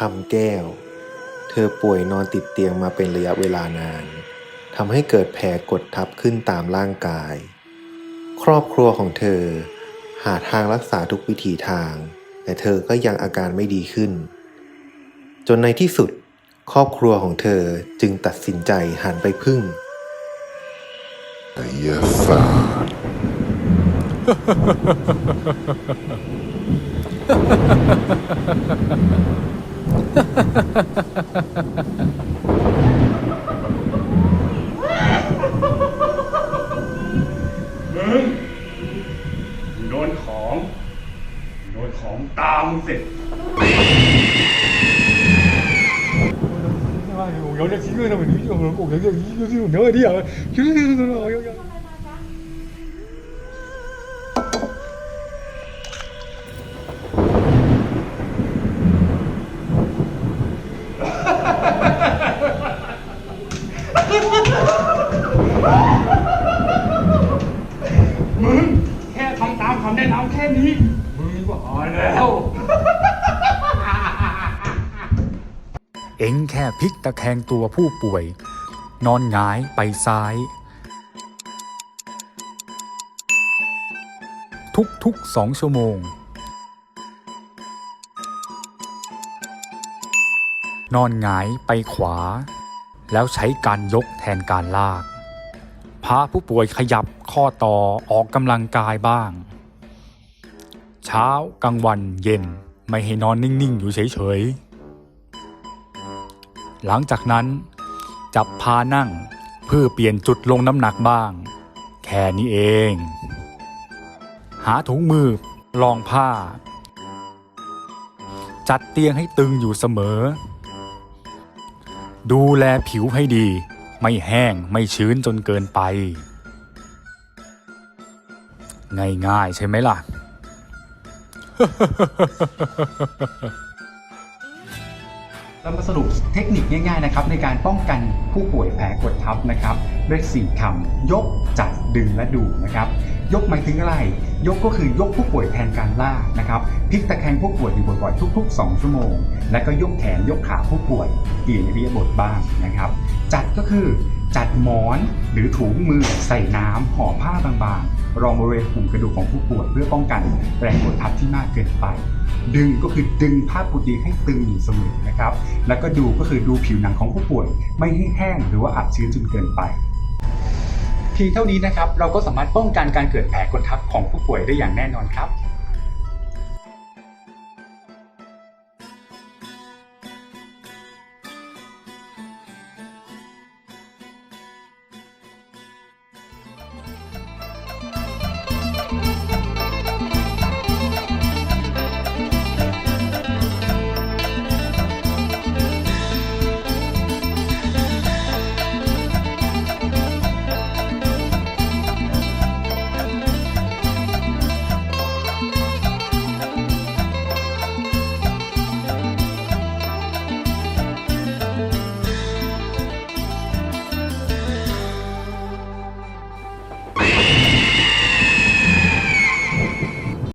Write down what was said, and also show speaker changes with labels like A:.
A: คำแก้ว เธอป่วยนอนติดเตียงมาเป็นระยะเวลานานทำให้เกิดแผลกดทับขึ้นตามร่างกาย ครอบครัวของเธอ หาทางรักษาทุกวิถีทาง แต่เธอก็ยังอาการไม่ดีขึ้น จนในที่สุด ครอบครัวของเธอจึงตัดสินใจหันไปพึ่ง
B: ไสยศาสตร์
C: มึงโดนของโดนของตามงเสร็จ 아, 영역 2명이라면 2명으로 꼭 영역 2명으로 넣어야 돼요.
D: 교수님들은 영역 มึงแค่ทำตามคำแนะนำแค่นี้ มึงก็หายแล้ว
E: เอ็งแค่พลิกตะแคงตัวผู้ป่วย นอนหงายไปซ้าย ทุกๆสองชั่วโมง นอนหงายไปขวา แล้วใช้การยกแทนการลากพาผู้ป่วยขยับข้อต่อออกกำลังกายบ้าง เช้ากลางวันเย็นไม่ให้นอนนิ่ง ๆ อยู่เฉย ๆ หลังจากนั้น จับพานั่งเพื่อเปลี่ยนจุดลงน้ำหนักบ้าง แค่นี้เอง หาถุงมือรองผ้า จัดเตียงให้ตึงอยู่เสมอ ดูแลผิวให้ดี ไม่แห้งไม่ชื้นจนเกินไป ง่ายๆใช่ไหมล่ะ
F: เรามาสรุปเทคนิคง่ายๆนะครับในการป้องกันผู้ป่วยแผลกดทับนะครับด้วยสี่คำยกจัดดึงและดูนะครับ ยกหมายถึงอะไร ยกก็คือยกผู้ป่วยแทนการลากนะครับพลิกตะแคงผู้ป่วยอยู่บ่อยๆทุก ๆ 2 ชั่วโมง และก็ยกแขนยกขาผู้ป่วยเปลี่ยนอิริยบถบ้างนะครับ จัดก็คือจัดหมอนหรือถุงมือใส่น้ำห่อผ้าบางๆ รองบริเวณกลุ่มกระดูกของผู้ป่วยเพื่อป้องกันแรงกดทับที่มากเกินไป ดึงก็คือดึงผ้าปูตีให้ตึงอยู่เสมอนะครับ แล้วก็ดูก็คือดูผิวหนังของผู้ป่วย ไม่ให้แห้งหรือว่าอับชื้นจนเกินไป เท่านี้นะครับ เราก็สามารถป้องกันการเกิดแผลกดทับของผู้ป่วยได้อย่างแน่นอนครับ